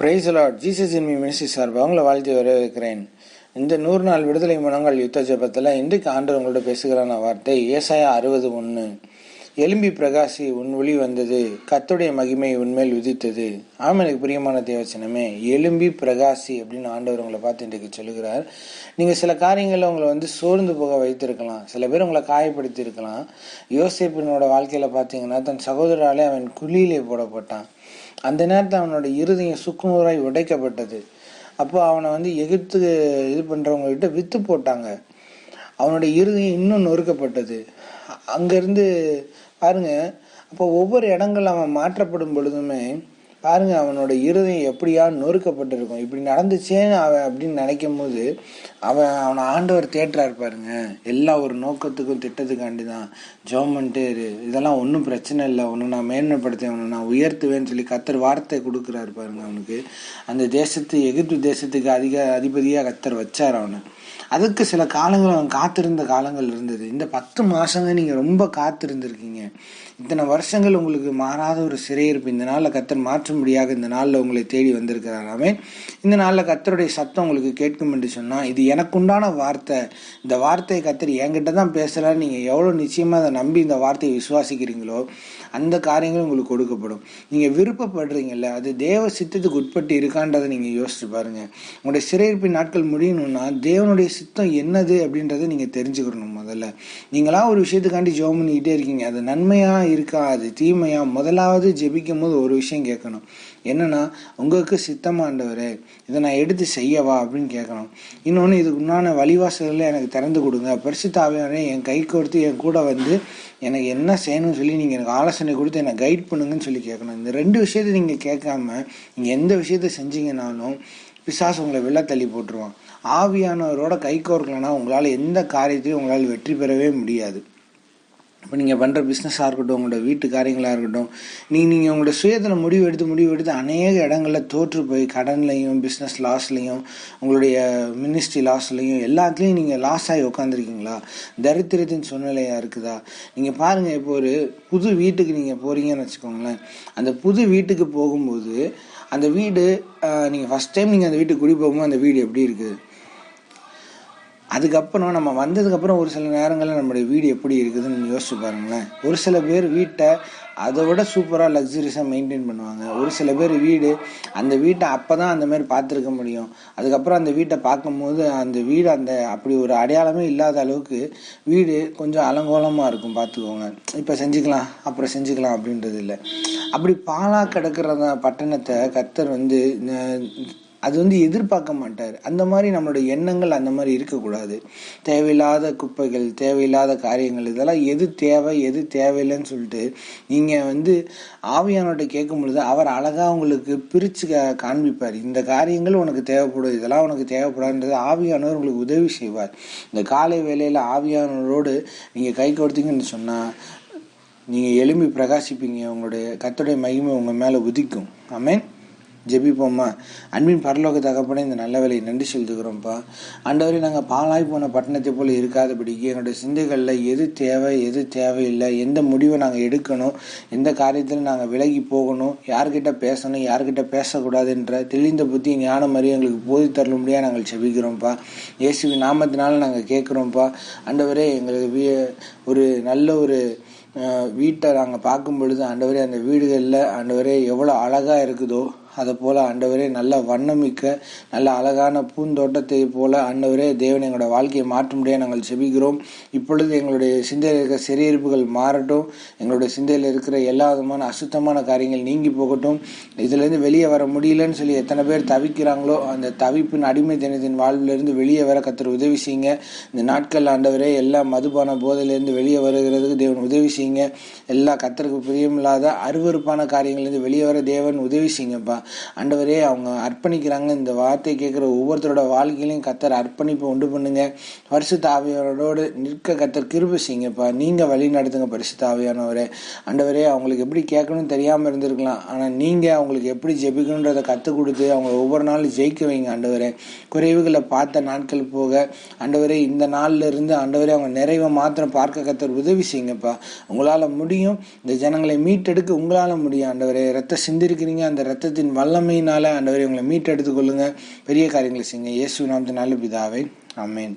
Price lord Jesus இன்மி ministry சார்பாக உங்களை வாழ்த்தி வரவேற்கிறேன். இந்த நூறு நாள் விடுதலை மனங்கள் யுத்த ஜபத்தில் இன்றைக்கு ஆண்டு உங்களோட பேசுகிறான வார்த்தை ஏசாயா அறுபது ஒன்று எலும்பி பிரகாசி உன் ஒளி வந்தது கத்துடைய மகிமை உன்மேல் உதித்தது. ஆமாம் எனக்கு பிரியமான தேவச்சனமே எலும்பி பிரகாசி அப்படின்னு ஆண்டவர் உங்களை பார்த்து இன்றைக்கு சொல்லுகிறார். நீங்கள் சில காரியங்களில் உங்களை வந்து சோர்ந்து போக வைத்திருக்கலாம். சில பேர் உங்களை காயப்படுத்தி இருக்கலாம் வாழ்க்கையில் பார்த்தீங்கன்னா தன் சகோதராலே அவன் குழியிலே போடப்பட்டான். அந்த நேரத்தில் அவனோட இருதயம் சுக்குநூறாய் உடைக்கப்பட்டது. அப்போ அவனை வந்து எகிர்த்து இது பண்ணுறவங்ககிட்ட விற்று போட்டாங்க. அவனுடைய இருதயம் இன்னும் நொறுக்கப்பட்டது. அங்கேருந்து பாருங்க அப்போ ஒவ்வொரு இடங்கள் அவன் மாற்றப்படும் பொழுதுமே பாருங்க அவனோட இருதயம் எப்படியா நொறுக்கப்பட்டிருக்கும். இப்படி நடந்துச்சேன்னு அவன் அப்படின்னு நினைக்கும் போது அவன் அவனை ஆண்டவர் தேட்டராரு பாருங்க. எல்லா ஒரு நோக்கத்துக்கும் திட்டத்துக்காண்டி தான் ஜோம் பண்ணிட்டே இரு இதெல்லாம் ஒன்றும் பிரச்சனை இல்லை. ஒன்று நான் மேன்மைப்படுத்தேன் ஒன்று நான் உயர்த்துவேன்னு சொல்லி கத்தர் வார்த்தை கொடுக்குறாரு பாருங்க அவனுக்கு. அந்த தேசத்து எகிப்து தேசத்துக்கு அதிக அதிபதியாக கத்தர் வச்சார் அவனை. அதுக்கு சில காலங்கள் அவன் காத்திருந்த காலங்கள் இருந்தது. இந்த பத்து மாதங்கள் நீங்கள் ரொம்ப காத்திருந்துருக்கீங்க. இத்தனை வருஷங்கள் உங்களுக்கு மாறாத ஒரு சிறையிருப்பு. இந்த நாளில் கத்தர் மாற்றும்படியாக இந்த நாளில் உங்களை தேடி வந்திருக்கிறாராமே இந்த நாளில் கத்தருடைய சத்தம் உங்களுக்கு கேட்கும் என்று சொன்னால் இது எனக்குண்டான வார்த்தை. இந்த வார்த்தையை கத்தர் என்கிட்ட தான் பேசுகிறாரு நீங்கள் எவ்வளோ நிச்சயமாக அதை நம்பி இந்த வார்த்தையை விசுவாசிக்கிறீங்களோ அந்த காரியங்கள் உங்களுக்கு கொடுக்கப்படும். நீங்கள் விருப்பப்படுறீங்கல்ல அது தேவ சித்தத்துக்கு உட்பட்டு இருக்கான்றதை நீங்கள் யோசிச்சு பாருங்கள் உங்களுடைய சிறையிருப்பின் நாட்கள் முடியணும்னா தேவனுடைய சித்தம் என்னது அப்படின்றத நீங்கள் தெரிஞ்சுக்கணும் முதல்ல. நீங்களாக ஒரு விஷயத்துக்காண்டி ஜோம் பண்ணிக்கிட்டே இருக்கீங்க. அது நன்மையாக இருக்கா? அது தீமையாக முதலாவது ஜெபிக்கும் போது ஒரு விஷயம் கேட்கணும். என்னன்னா உங்களுக்கு சித்தமாண்டவரே இதை நான் எடுத்து செய்யவா? அப்படின்னு கேட்கணும். இன்னொன்று இதுக்கு உண்டான வழிவாசல்களை எனக்கு திறந்து கொடுங்க. பரிசுத்தாவியாரே என் கை கொடுத்து என் கூட வந்து எனக்கு என்ன செய்யணும்னு சொல்லி நீங்கள் எனக்கு ஆலோசனை கொடுத்து என்னை கைட் பண்ணுங்கன்னு சொல்லி கேட்கணும். இந்த ரெண்டு விஷயத்தை நீங்கள் கேட்காம நீங்கள் எந்த விஷயத்தை செஞ்சீங்கனாலும் பிசாஸ் உங்களை வெள்ள தள்ளி போட்டுருவான். ஆவியானவரோட கை கோர்க்கலன்னா உங்களால் எந்த காரியத்தையும் உங்களால் வெற்றி பெறவே முடியாது. இப்போ நீங்கள் பண்ணுற பிஸ்னஸாக இருக்கட்டும் உங்களோட வீட்டு காரியங்களாக இருக்கட்டும் நீங்கள் நீங்கள் உங்களோட சுயத்தில் முடிவு எடுத்து முடிவு எடுத்து அநேக இடங்களில் தோற்று போய் கடன்லையும் பிஸ்னஸ் லாஸ்லையும் உங்களுடைய மினிஸ்ட்ரி லாஸ்லையும் எல்லாத்துலேயும் நீங்கள் லாஸ் ஆகி உட்காந்துருக்கீங்களா தரித்திரத்தின் சூழ்நிலையாக இருக்குதா? நீங்கள் பாருங்கள் இப்போ ஒரு புது வீட்டுக்கு நீங்கள் போகிறீங்கன்னு வச்சுக்கோங்களேன். அந்த புது வீட்டுக்கு போகும்போது அந்த வீடு நீங்கள் ஃபஸ்ட் டைம் நீங்கள் அந்த வீட்டுக்கு குடி போகும்போது அந்த வீடு எப்படி இருக்குது? அதுக்கப்புறம் நம்ம வந்ததுக்கப்புறம் ஒரு சில நேரங்களில் நம்மளுடைய வீடு எப்படி இருக்குதுன்னு யோசிச்சு பாருங்களேன். ஒரு சில பேர் வீட்டை அதை விட சூப்பராக லக்ஸுரியஸாக மெயின்டைன் பண்ணுவாங்க. ஒரு சில பேர் வீடு அந்த வீட்டை அப்போ தான் அந்தமாரி பார்த்துருக்க முடியும். அதுக்கப்புறம் அந்த வீட்டை பார்க்கும்போது அந்த வீடு அந்த அப்படி ஒரு அடையாளமே இல்லாத அளவுக்கு வீடு கொஞ்சம் அலங்கோலமாக இருக்கும் பார்த்துக்கோங்க. இப்போ செஞ்சுக்கலாம் அப்புறம் செஞ்சுக்கலாம் அப்படின்றது இல்லை. அப்படி பாலாக கிடக்கிற பட்டணத்தை கத்தர் வந்து அது வந்து எதிர்பார்க்க மாட்டார். அந்த மாதிரி நம்மளுடைய எண்ணங்கள் அந்த மாதிரி இருக்கக்கூடாது. தேவையில்லாத குப்பைகள் தேவையில்லாத காரியங்கள் இதெல்லாம் எது தேவை எது தேவையில்லைன்னு சொல்லிட்டு நீங்கள் வந்து ஆவியானோட்ட கேட்கும் பொழுது அவர் அழகாக உங்களுக்கு பிரித்து காண்பிப்பார். இந்த காரியங்கள் உனக்கு தேவைப்படும் இதெல்லாம் உனக்கு தேவைப்படாதுன்றது ஆவியானவர் உங்களுக்கு உதவி செய்வார். இந்த காலை வேலையில் ஆவியானவரோடு நீங்கள் கை கொடுத்தீங்கன்னு சொன்னால் நீங்கள் எலும்பி பிரகாசிப்பீங்க. உங்களுடைய கத்துடைய மகிமை உங்கள் மேலே உதிக்கும். ஆமென். ஜெபிப்போம்மா. அன்பின் பரலோக தகப்பனே இந்த நல்ல வேலையை நன்றி செலுத்துகிறோம்ப்பா. ஆண்டவரே நாங்கள் பாலாய் போன பட்டணத்தை போல் இருக்காதபடிக்கு எங்களுடைய சிந்தைகளில் எது தேவை எது தேவையில்லை எந்த முடிவை நாங்கள் எடுக்கணும் எந்த காரியத்தில் நாங்கள் விலகி போகணும் யார்கிட்ட பேசணும் யார்கிட்ட பேசக்கூடாதுன்ற தெளிந்த புத்தி ஞானம் மாதிரி எங்களுக்கு போதி தரலும்படியாக நாங்கள் செபிக்கிறோம்ப்பா இயேசுவி நாமத்தினால நாங்கள் கேட்குறோம்ப்பா. ஆண்டவரே எங்களுக்கு வீ- ஒரு நல்ல ஒரு வீட்டை நாங்கள் பார்க்கும் பொழுது ஆண்டவரே அந்த வீடுகளில் ஆண்டவரே எவ்வளோ அழகாக இருக்குதோ அதுபோல் ஆண்டவரே நல்ல வண்ணமிக்க நல்ல அழகான பூந்தோட்டத்தை போல ஆண்டவரே தேவன் எங்களோட வாழ்க்கையை மாற்றும்படியாக நாங்கள் செபிக்கிறோம். இப்பொழுது எங்களுடைய சிந்தையில் இருக்கிற சிறையிருப்புகள் மாறட்டும். எங்களுடைய சிந்தையில் இருக்கிற எல்லா விதமான அசுத்தமான காரியங்கள் நீங்கி போகட்டும். இதுலேருந்து வெளியே வர முடியலன்னு சொல்லி எத்தனை பேர் தவிக்கிறாங்களோ அந்த தவிப்பின் அடிமை தினத்தின் வாழ்விலிருந்து வெளியே வர கத்தர் உதவி செய்யுங்க. இந்த நாட்கள் ஆண்டவரே எல்லா மதுபான போதையிலேருந்து வெளியே வருகிறதுக்கு தேவன் உதவி செய்யுங்க. எல்லா கத்தருக்கு பிரியமில்லாத அருவருப்பான காரியங்கள்லேருந்து வெளியே வர தேவன் உதவி செய்யுங்கப்பா. ஆண்டவரே அவங்க அர்ப்பணிக்கிறாங்க. இந்த வார்த்தை கேட்குற ஒவ்வொருத்தரோட வாழ்க்கையிலையும் கத்தர் அர்ப்பணிப்பு உண்டு பண்ணுங்க. பரிசுத்தாவியரோடு நிற்க கத்தர் கிருபை செய்யுங்கப்பா. நீங்கள் வழி நடத்துங்க பரிசுத்தாவியானவரே ஆண்டவரே அவங்களுக்கு எப்படி கேட்கணும்னு தெரியாமல் இருந்திருக்கலாம். ஆனால் நீங்கள் அவங்களுக்கு எப்படி ஜெபிக்கணுன்றதை கற்றுக் கொடுத்து அவங்க ஒவ்வொரு நாளும் ஜெயிக்க வைங்க ஆண்டவரே. குறைவுகளை பார்த்த நாட்கள் போக ஆண்டவரே இந்த நாளில் இருந்து ஆண்டவரே அவங்க நிறைவை மாத்திரம் பார்க்க கத்தர் உதவி செய்யுங்கப்பா. உங்களால் முடியும். இந்த ஜனங்களை மீட்டெடுக்க உங்களால் முடியும் ஆண்டவரே. ரத்த சிந்திருக்கிறீங்க அந்த ரத்தத்தின் ஆவியின் வல்லமையினால் ஆண்டவரை உங்களை மீட்டெடுத்துக் கொள்ளுங்க பெரிய காரியங்களை செய்யுங்க. இயேசு நாமத்தினால பிதாவே. அமேன்